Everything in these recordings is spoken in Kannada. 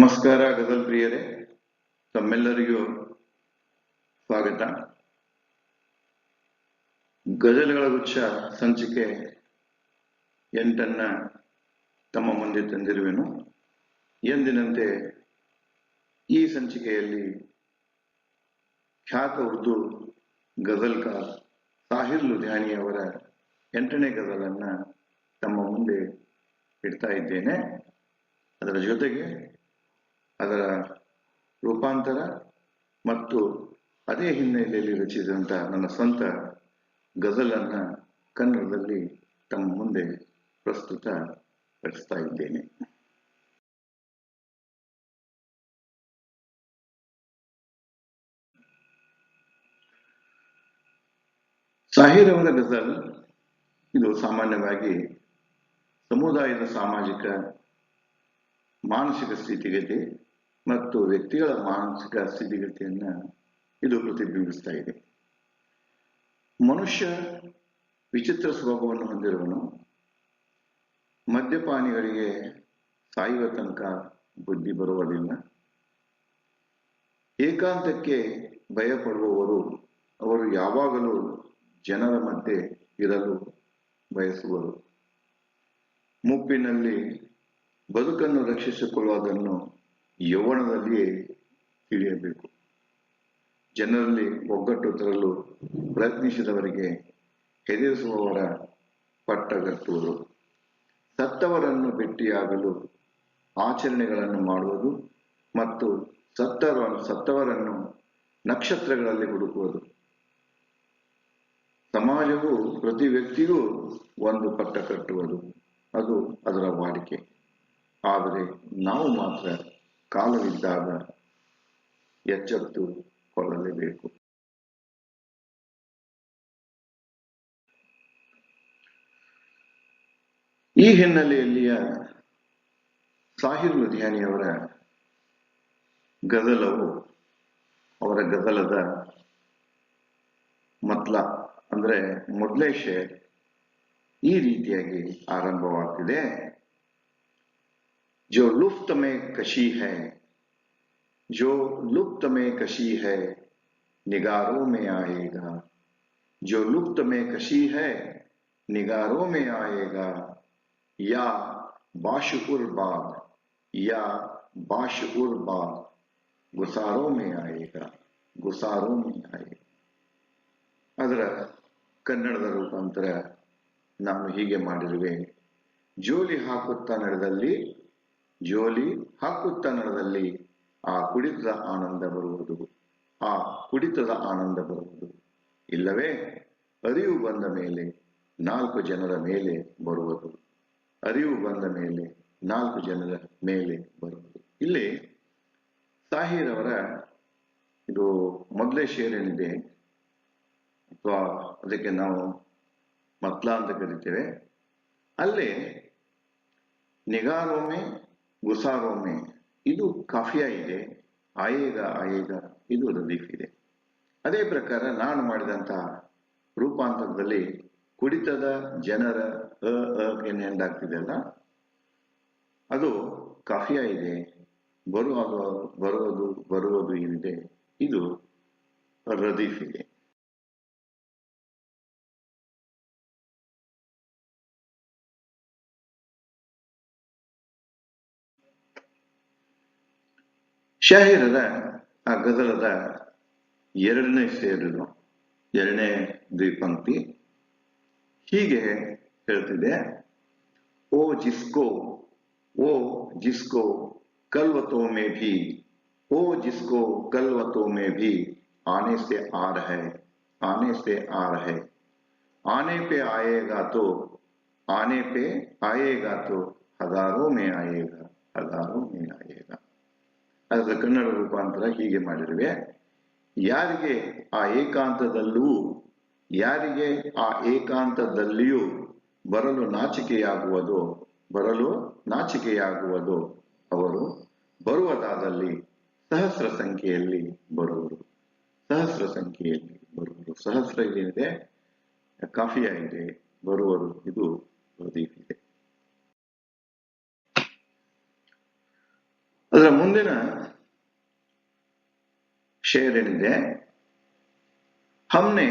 ನಮಸ್ಕಾರ ಗಜಲ್ ಪ್ರಿಯರೇ, ತಮ್ಮೆಲ್ಲರಿಗೂ ಸ್ವಾಗತ. ಗಜಲ್ಗಳ ಗುಚ್ಛ ಸಂಚಿಕೆ ಎಂಟನ್ನ ತಮ್ಮ ಮುಂದೆ ತಂದಿರುವೆನು. ಎಂದಿನಂತೆ ಈ ಸಂಚಿಕೆಯಲ್ಲಿ ಖ್ಯಾತ ಉರ್ದು ಗಜಲ್ಕಾರ್ ಸಾಹಿರ್ ಲುಧಿಯಾನಿ ಅವರ ಎಂಟನೇ ಗಜಲನ್ನ ತಮ್ಮ ಮುಂದೆ ಇಡ್ತಾ ಇದ್ದೇನೆ. ಅದರ ಜೊತೆಗೆ ಅದರ ರೂಪಾಂತರ ಮತ್ತು ಅದೇ ಹಿನ್ನೆಲೆಯಲ್ಲಿ ರಚಿಸಿದಂಥ ನನ್ನ ಸ್ವಂತ ಗಜಲನ್ನ ಕನ್ನಡದಲ್ಲಿ ತಮ್ಮ ಮುಂದೆ ಪ್ರಸ್ತುತ ಪಡಿಸ್ತಾ ಇದ್ದೇನೆ. ಸಾಹಿರ್ ಅವರ ಗಜಲ್ ಇದು ಸಾಮಾನ್ಯವಾಗಿ ಸಮುದಾಯದ ಸಾಮಾಜಿಕ, ಮಾನಸಿಕ ಸ್ಥಿತಿಗತಿ ಮತ್ತು ವ್ಯಕ್ತಿಗಳ ಮಾನಸಿಕ ಸ್ಥಿತಿಗತಿಯನ್ನ ಇದು ಪ್ರತಿಬಿಂಬಿಸ್ತಾ ಇದೆ. ಮನುಷ್ಯ ವಿಚಿತ್ರ ಸ್ವಭಾವವನ್ನು ಹೊಂದಿರುವನು ಮದ್ಯಪಾನಿಗಳಿಗೆ ಸಾಯುವ ತನಕ ಬುದ್ಧಿ ಬರುವುದಿಲ್ಲ. ಏಕಾಂತಕ್ಕೆ ಭಯಪಡುವವರು, ಅವರು ಯಾವಾಗಲೂ ಜನರ ಮಧ್ಯೆ ಇರಲು ಬಯಸುವರು. ಮುಪ್ಪಿನಲ್ಲಿ ಬದುಕನ್ನು ರಕ್ಷಿಸಿಕೊಳ್ಳುವುದನ್ನು ಯೌವನದಲ್ಲಿಯೇ ತಿಳಿಯಬೇಕು. ಜನರಲ್ಲಿ ಒಗ್ಗಟ್ಟು ತರಲು ಪ್ರಯತ್ನಿಸಿದವರಿಗೆ ಹೆದರಿಸುವವರ ಪಟ್ಟಗಟ್ಟುವುದು ಸತ್ತವರನ್ನು ಭೇಟಿಯಾಗಲು ಆಚರಣೆಗಳನ್ನು ಮಾಡುವುದು ಮತ್ತು ಸತ್ತರ ಸತ್ತವರನ್ನು ನಕ್ಷತ್ರಗಳಲ್ಲಿ ಹುಡುಕುವುದು. ಸಮಾಜವು ಪ್ರತಿ ವ್ಯಕ್ತಿಗೂ ಒಂದು ಪಟ್ಟ ಕಟ್ಟುವುದು. ಅದು ಅದರ ವಾಡಿಕೆ. ಆದರೆ ನಾವು ಮಾತ್ರ ಕಾಲವಿದ್ದಾಗ ಎಚ್ಚೆತ್ತು ಕೊಳ್ಳಲೇಬೇಕು ಈ ಹಿನ್ನೆಲೆಯಲ್ಲಿಯ ಸಾಹಿರ್ ಲುಧಿಯಾನಿಯವರ ಗದಲವು ಅವರ ಗದಲದ ಮತ್ಲ, ಅಂದ್ರೆ ಮೊದಲೇಶೆ ಈ ರೀತಿಯಾಗಿ ಆರಂಭವಾಗ್ತಿದೆ. جو لفت میں کشی ہے، جو لفت میں کشی ہے، نگاروں میں آئے گا۔ جو لفت میں کشی ہے، نگاروں میں آئے گا۔ یا باشکر باغ، یا باشکر باغ، گساروں میں آئے گا۔ گساروں میں آئے گا۔ ಅದರ ಕನ್ನಡದ ರೂಪಾಂತರ ನಾನು ಹೀಗೆ ಮಾಡಿರುವೆ ಜೋಲಿ ಹಾಕುತ್ತಾ ನಡೆದಲ್ಲಿ ಜೋಲಿ ಹಾಕುತ್ತಾ ನಡೆದಲ್ಲಿ ಆ ಕುಡಿತದ ಆನಂದ ಬರುವುದು, ಆ ಕುಡಿತದ ಆನಂದ ಬರುವುದು. ಇಲ್ಲವೇ, ಅರಿವು ಬಂದ ಮೇಲೆ ನಾಲ್ಕು ಜನರ ಮೇಲೆ ಬರುವುದು. ಅರಿವು ಬಂದ ಮೇಲೆ ನಾಲ್ಕು ಜನರ ಮೇಲೆ ಬರುವುದು. ಇಲ್ಲಿ ಸಾಹಿರ್ ಅವರ ಇದು ಮೊದಲೇ ಶೇರ್ ಏನಿದೆ ಅಥವಾ ಅದಕ್ಕೆ ನಾವು ಮತ್ಲಾ ಅಂತ ಕರಿತೇವೆ. ಅಲ್ಲಿ ನಿಗಾರೊಮ್ಮೆ ಗುಸಾರೊಮ್ಮೆ ಇದು ಕಾಫಿಯಾ ಇದೆ, ಆಯೇಗ ಆಯೇಗ, ಇದು ರದೀಫ್ ಇದೆ. ಅದೇ ಪ್ರಕಾರ ನಾನು ಮಾಡಿದಂತಹ ರೂಪಾಂತರದಲ್ಲಿ ಕುಡಿತದ ಜನರ ಅ ಅ ಎಂಡಾಗ್ತಿದೆಯಲ್ಲ ಅದು ಕಾಫಿಯಾ ಇದೆ ಬರುವುದು ಬರುವುದು ಬರುವುದು ಏನಿದೆ? ಇದು ರದೀಫ್ ಇದೆ. شہر Şehirde, Agıdır'da yerini ಸೇರಿದ್ರು ಎರಡನೇ ದ್ವಿಪಂಕ್ತಿ ಹೀಗೆ ಹೇಳ್ತಿದೆ ಓ ಜಿಸ್ಕೋ ಓ ಜಿಸ್ಕೋ کلوتوں میں بھی او جس کو کلوتوں میں بھی آنے سے آ رہے آنے سے آ رہے آنے پہ آئے گا تو آنے پہ آئے گا تو ہزاروں میں آئے گا ہزاروں میں آئے گا ಅದರ ಕನ್ನಡ ರೂಪಾಂತರ ಹೀಗೆ ಮಾಡಿರುವೆ. ಯಾರಿಗೆ ಆ ಏಕಾಂತದಲ್ಲೂ, ಯಾರಿಗೆ ಆ ಏಕಾಂತದಲ್ಲಿಯೂ ಬರಲು ನಾಚಿಕೆಯಾಗುವುದು ಬರಲು ನಾಚಿಕೆಯಾಗುವುದು, ಅವರು ಬರುವುದಾದಲ್ಲಿ ಸಹಸ್ರ ಸಂಖ್ಯೆಯಲ್ಲಿ ಬರುವರು. ಸಹಸ್ರ ಸಂಖ್ಯೆಯಲ್ಲಿ ಬರುವರು. ಸಹಸ್ರ ಏನಿದೆ? ಕಾಫಿಯಾಗಿದೆ ಬರುವರು. ಇದು ಪ್ರದೀಪ್ ಅದರ ಮುಂದಿನ ಶೇರ್ ಏನಿದೆ ಹಮ್ನೆ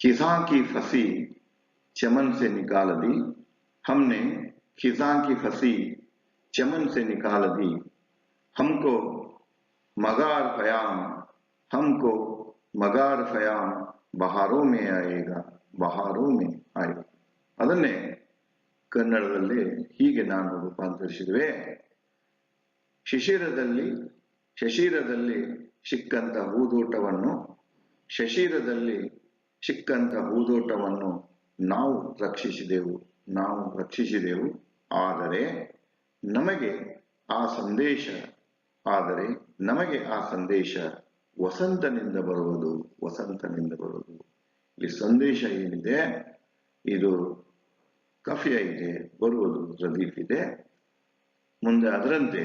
ಖಿಜಾ ಫಸಿ ಚಮನ್ ಸೆ ನಿಕಾಲ ಹಮ್ನೆ ಖಿಜಾ ಫಸಿ ಚಮನ್ ಸೆ ನಿಕಾಲ ದಿ ಹಮ್ಕೋ ಮಗಾರ್ ಫಯಾಮ್ ಹಮ್ಕೋ ಮಗಾರ್ ಫಯಾಮ್ ಬಹಾರೋ ಮೇ ಆಯೇಗ, ಬಹಾರೋ ಮೇ ಆಯೇಗಾ. ಅದನ್ನೇ ಕನ್ನಡದಲ್ಲಿ ಹೀಗೆ ನಾನು ರೂಪಾಂತರಿಸಿದ್ವೆ ಶಿಶಿರದಲ್ಲಿ, ಶಶಿರದಲ್ಲಿ ಸಿಕ್ಕಂತ ಹೂದೋಟವನ್ನು, ಶಶಿರದಲ್ಲಿ ಸಿಕ್ಕಂತ ಹೂದೋಟವನ್ನು ನಾವು ರಕ್ಷಿಸಿದೆವು ನಾವು ರಕ್ಷಿಸಿದೆವು. ಆದರೆ ನಮಗೆ ಆ ಸಂದೇಶ, ಆದರೆ ನಮಗೆ ಆ ಸಂದೇಶ ವಸಂತನಿಂದ ಬರುವುದು ವಸಂತನಿಂದ ಬರುವುದು. ಈ ಸಂದೇಶ ಏನಿದೆ? ಇದು ಕಫಿಯ ಇದೆ, ಬರುವುದು ಪ್ರದೀಪ್ ಇದೆ. ಮುಂದೆ ಅದರಂತೆ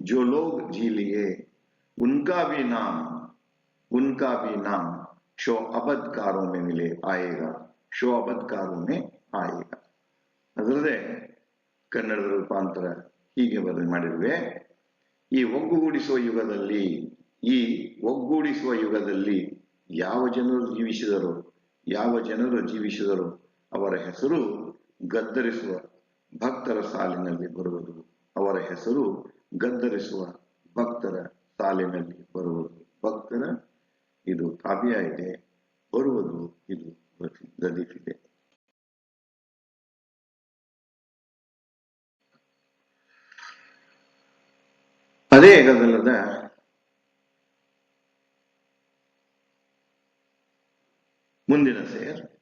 जो लोग जी लिए उनका भी नाम उनका भी नाम शो अबदकारों में मिले आएगा शो अबदकारों में आएगा ಅದರದೇ ಕನ್ನಡದ ರೂಪಾಂತರ ಹೀಗೆ ಬದಲು ಮಾಡಿರುವೆ ಈ ಒಗ್ಗೂಡಿಸುವ ಯುಗದಲ್ಲಿ ಈ ಒಗ್ಗೂಡಿಸುವ ಯುಗದಲ್ಲಿ ಯಾವ ಜನರು ಜೀವಿಸಿದರು ಯಾವ ಜನರು ಜೀವಿಸಿದರು ಅವರ ಹೆಸರು ಗದ್ದರಿಸುವ ಭಕ್ತರ ಸಾಲಿನಲ್ಲಿ ಬರುವುದು ಅವರ ಹೆಸರು ಗದ್ದರಿಸುವ ಭಕ್ತರ ಸಾಲಿನಲ್ಲಿ ಬರುವುದು. ಭಕ್ತರ, ಇದು ಕಾವ್ಯ ಇದೆ. ಬರುವುದು ಇದು ಗದೀಫಿದೆ ಅದೇ ಗದಲದ ಮುಂದಿನ ಸೇರ್.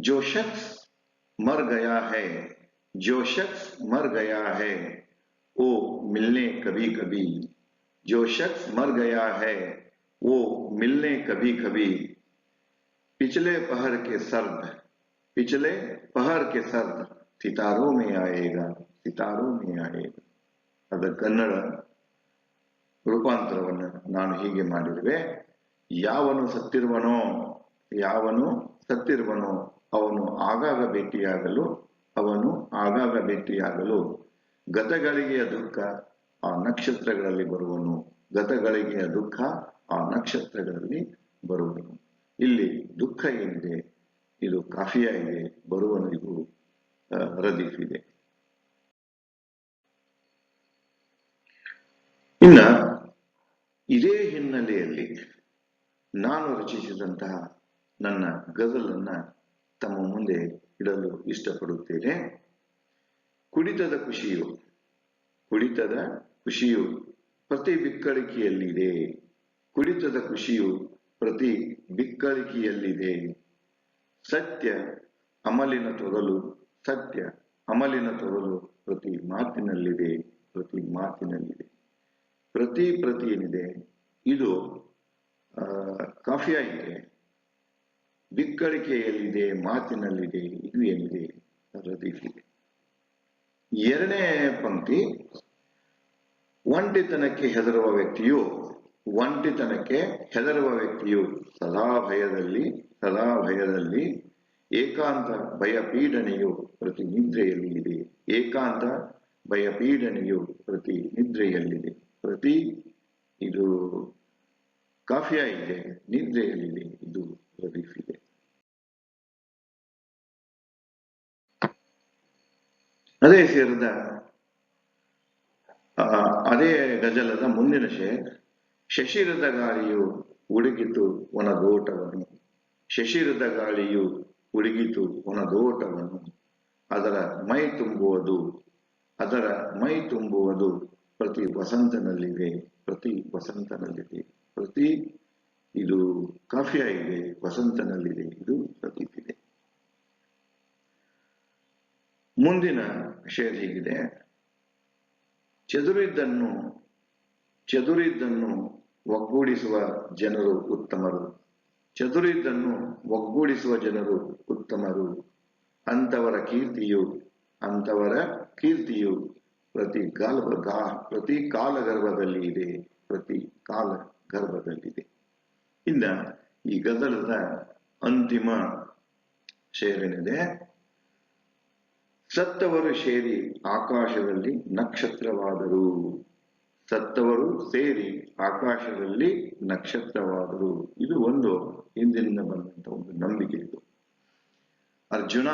ಜೋಶಕ್ಸ್ ಮರ್ ಗಯಾ ಹೇ ಜೋಶಕ್ಸ್ ಮರ್ ಗಯಾ ಹೇ गया है वो मिलने कभी कभी जो शख्स मर गया है वो मिलने कभी कभी पिछले पहर के सर्द पिछले पहर के सर्द सितारों में आएगा सितारों में आएगा ಅದರ ಕನ್ನಡ ರೂಪಾಂತರವನ್ನು ನಾನು ಹೀಗೆ ಮಾಡಿರುವೆ ಯಾವನು ಸತ್ತಿರುವನೋ ಯಾವನು ಸತ್ತಿರುವನೋ ಅವನು ಆಗಾಗ ಭೇಟಿಯಾಗಲು ಅವನು ಆಗಾಗ ಭೇಟಿಯಾಗಲು ಗತಗಳಿಗೆಯ ದುಃಖ ಆ ನಕ್ಷತ್ರಗಳಲ್ಲಿ ಬರುವನು ಗತಗಳಿಗೆಯ ದುಃಖ ಆ ನಕ್ಷತ್ರಗಳಲ್ಲಿ ಬರುವನು. ಇಲ್ಲಿ ದುಃಖ ಏನಿದೆ? ಇದು ಕಾಫಿಯ ಇದೆ ಬರುವನು ಇದು ಆ, ರದೀಫ್ ಇದೆ. ಇನ್ನ ಇದೇ ಹಿನ್ನೆಲೆಯಲ್ಲಿ ನಾನು ರಚಿಸಿದಂತಹ ನನ್ನ ಗಜಲನ್ನ ತಮ್ಮ ಮುಂದೆ ಇಡಲು ಇಷ್ಟಪಡುತ್ತೇನೆ. ಕುಡಿತದ ಖುಷಿಯು ಕುಡಿತದ ಖುಷಿಯು ಪ್ರತಿ ಬಿಕ್ಕಳಿಕೆಯಲ್ಲಿದೆ. ಕುಡಿತದ ಖುಷಿಯು ಪ್ರತಿ ಬಿಕ್ಕಳಿಕೆಯಲ್ಲಿದೆ. ಸತ್ಯ ಅಮಲಿನ ತೊಗಲು ಸತ್ಯ ಅಮಲಿನ ತೊಗಲು ಪ್ರತಿ ಮಾತಿನಲ್ಲಿದೆ ಪ್ರತಿ ಮಾತಿನಲ್ಲಿದೆ. ಪ್ರತಿ ಪ್ರತಿ ಏನಿದೆ, ಇದು ಕಾಫಿ ಆಗಿದೆ ಬಿಕ್ಕಳಿಕೆಯಲ್ಲಿದೆ, ಮಾತಿನಲ್ಲಿದೆ, ಇದು ಏನಿದೆ ಇದೆ ಎರಡನೇ ಪಂಕ್ತಿ, ಒಂಟಿತನಕ್ಕೆ ಹೆದರುವ ವ್ಯಕ್ತಿಯು, ಒಂಟಿತನಕ್ಕೆ ಹೆದರುವ ವ್ಯಕ್ತಿಯು ಸದಾ ಭಯದಲ್ಲಿ ಸದಾ ಭಯದಲ್ಲಿ, ಏಕಾಂತ ಭಯ ಪೀಡನೆಯು ಪ್ರತಿ ನಿದ್ರೆಯಲ್ಲಿ ಇದೆ. ಏಕಾಂತ ಭಯ ಪೀಡನೆಯು ಪ್ರತಿ ನಿದ್ರೆಯಲ್ಲಿದೆ ಪ್ರತಿ ಇದು ಕಾಫಿಯ ಇದೆ ನಿದ್ರೆಯಲ್ಲಿದೆ ಇದು ರದೀಫ್ ಇದೆ. ಅದೇ ಸೇರಿದ ಅದೇ ಗಜಲದ ಮುಂದಿನ ಶೇ, ಶಶಿರದ ಗಾಳಿಯು ಉಡುಗಿತು ಒಣದೋಟವನ್ನು ಶಶಿರದ ಗಾಳಿಯು ಉಡುಗಿತು ಒಣದೋಟವನ್ನು ಅದರ ಮೈ ತುಂಬುವುದು, ಅದರ ಮೈ ತುಂಬುವುದು ಪ್ರತಿ ವಸಂತನಲ್ಲಿದೆ ಪ್ರತಿ ವಸಂತನಲ್ಲಿದೆ, ಪ್ರತಿ ಇದು ಕಾಫಿಯಾಗಿದೆ, ವಸಂತನಲ್ಲಿದೆ, ಇದು ಪ್ರದೀಪ್ ಇದೆ ಮುಂದಿನ ವಿಷಯ ಹೀಗಿದೆ. ಚದುರಿದ್ದನ್ನು ಚದುರಿದ್ದನ್ನು ಒಗ್ಗೂಡಿಸುವ ಜನರು ಉತ್ತಮರು. ಚದುರಿದ್ದನ್ನು ಒಗ್ಗೂಡಿಸುವ ಜನರು ಉತ್ತಮರು. ಅಂತವರ ಕೀರ್ತಿಯು ಅಂತವರ ಕೀರ್ತಿಯು ಪ್ರತಿ ಕಾಲ ಪ್ರತಿ ಕಾಲ ಗರ್ಭದಲ್ಲಿ ಇದೆ, ಪ್ರತಿ ಕಾಲ ಗರ್ಭದಲ್ಲಿದೆ ಇನ್ನ ಈ ಗದಲದ ಅಂತಿಮ ಶೇರೇನಿದೆ ಸತ್ತವರು ಸೇರಿ ಆಕಾಶದಲ್ಲಿ ನಕ್ಷತ್ರವಾದರು. ಸತ್ತವರು ಸೇರಿ ಆಕಾಶದಲ್ಲಿ ನಕ್ಷತ್ರವಾದರು. ಇದು ಒಂದು ಹಿಂದಿನಿಂದ ಬಂದಂತ ಒಂದು ನಂಬಿಕೆ ಇದು. ಅರ್ಜುನ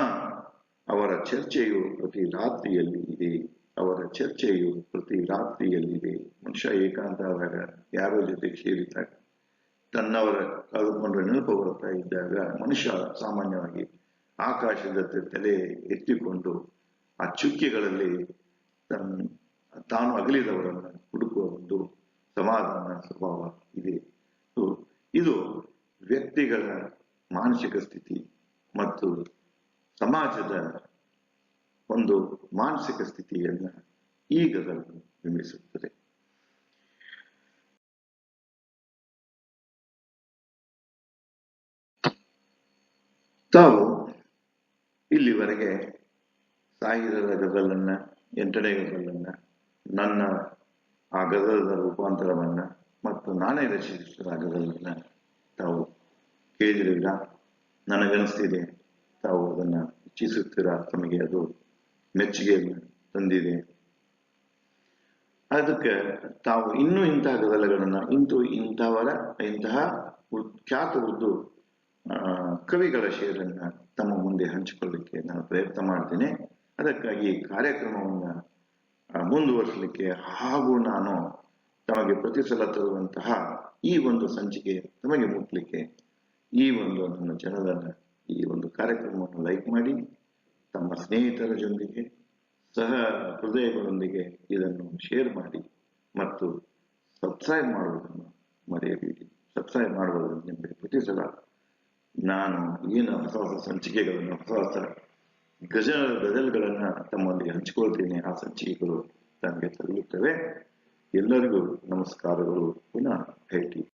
ಅವರ ಚರ್ಚೆಯು ಪ್ರತಿ ರಾತ್ರಿಯಲ್ಲಿ ಇದೆ ಅವರ ಚರ್ಚೆಯು ಪ್ರತಿ ರಾತ್ರಿಯಲ್ಲಿದೆ. ಮನುಷ್ಯ ಏಕಾಂತ ಆದಾಗ ಯಾರೋ ಜೊತೆ ಸೇರಿದಾಗ, ತನ್ನವರ ಕಳೆದುಕೊಂಡು ನೆನಪು ಬರ್ತಾ ಇದ್ದಾಗ ಮನುಷ್ಯ ಸಾಮಾನ್ಯವಾಗಿ ಆಕಾಶದ ತಲೆ ಎತ್ತಿಕೊಂಡು ಆ ಚುಕ್ಕೆಗಳಲ್ಲಿ ತನ್ನ ತಾನು ಅಗಲಿದವರನ್ನು ಹುಡುಕುವ ಒಂದು ಸಮಾಧಾನ ಸ್ವಭಾವ ಇದೆ. ಇದು- ವ್ಯಕ್ತಿಗಳ ಮಾನಸಿಕ ಸ್ಥಿತಿ ಮತ್ತು ಸಮಾಜದ ಒಂದು ಮಾನಸಿಕ ಸ್ಥಿತಿಯನ್ನ ಈಗ ಬಿಂಬಿಸುತ್ತದೆ ತಾವು ಇಲ್ಲಿವರೆಗೆ ಸಾಹಿತ್ಯದ ಗದಲನ್ನು ಎಂಟನೇ ಗದಲನ್ನು ನನ್ನ ಆ ಗದಲದ ರೂಪಾಂತರವನ್ನ ಮತ್ತು ನಾನೇ ರಚಿಸಿದ ಆ ಗದಲನ್ನ ತಾವು ಕೇಳಿರಲಿಲ್ಲ ನನಗನ್ನಿಸ್ತಿದೆ ತಾವು ಅದನ್ನ ಇಚ್ಛಿಸುತ್ತೀರಾ ತಮಗೆ ಅದು ಮೆಚ್ಚುಗೆಯನ್ನು ತಂದಿದೆ. ಅದಕ್ಕೆ ತಾವು ಇನ್ನೂ ಇಂತಹ ಗದಲಗಳನ್ನು ಇಂತು ಇಂಥವರ, ಇಂತಹ ಖ್ಯಾತ ಉರ್ದು ಕವಿಗಳ ಶೇರನ್ನ ತಮ್ಮ ಮುಂದೆ ಹಂಚಿಕೊಳ್ಳಿಕ್ಕೆ ನಾನು ಪ್ರಯತ್ನ ಮಾಡ್ತೇನೆ. ಅದಕ್ಕಾಗಿ ಕಾರ್ಯಕ್ರಮವನ್ನು ಮುಂದುವರಿಸಲಿಕ್ಕೆ ಹಾಗೂ ನಾನು ತಮಗೆ ಪ್ರತಿ ಸಲ ತರುವಂತಹ ಈ ಒಂದು ಸಂಚಿಕೆ ತಮಗೆ ಮುಟ್ಲಿಕ್ಕೆ ಈ ಒಂದು ನನ್ನ ಜನರನ್ನು ಈ ಒಂದು ಕಾರ್ಯಕ್ರಮವನ್ನು ಲೈಕ್ ಮಾಡಿ. ತಮ್ಮ ಸ್ನೇಹಿತರ ಜೊತೆಗೆ ಸಹ ಹೃದಯಗಳೊಂದಿಗೆ ಇದನ್ನು ಶೇರ್ ಮಾಡಿ ಮತ್ತು ಸಬ್ಸ್ಕ್ರೈಬ್ ಮಾಡುವುದನ್ನು ಮರೆಯಬೇಡಿ. ಸಬ್ಸ್ಕ್ರೈಬ್ ಮಾಡುವುದರಿಂದ ನಿಮಗೆ ಪ್ರತಿ ಸಲ ನಾನು ಏನು ಹೊಸ ಹೊಸ ಸಂಚಿಕೆಗಳನ್ನು, ಹೊಸ ಹೊಸ ಗಜ ಗಜಲ್ಗಳನ್ನ ತಮ್ಮಲ್ಲಿ ಹಂಚಿಕೊಳ್ತೇನೆ. ಆ ಸಂಚಿಕೆಗಳು ನನಗೆ ತಲುಪುತ್ತವೆ ಎಲ್ಲರಿಗೂ ನಮಸ್ಕಾರಗಳು. ಪುನಃ ಭೇಟಿ.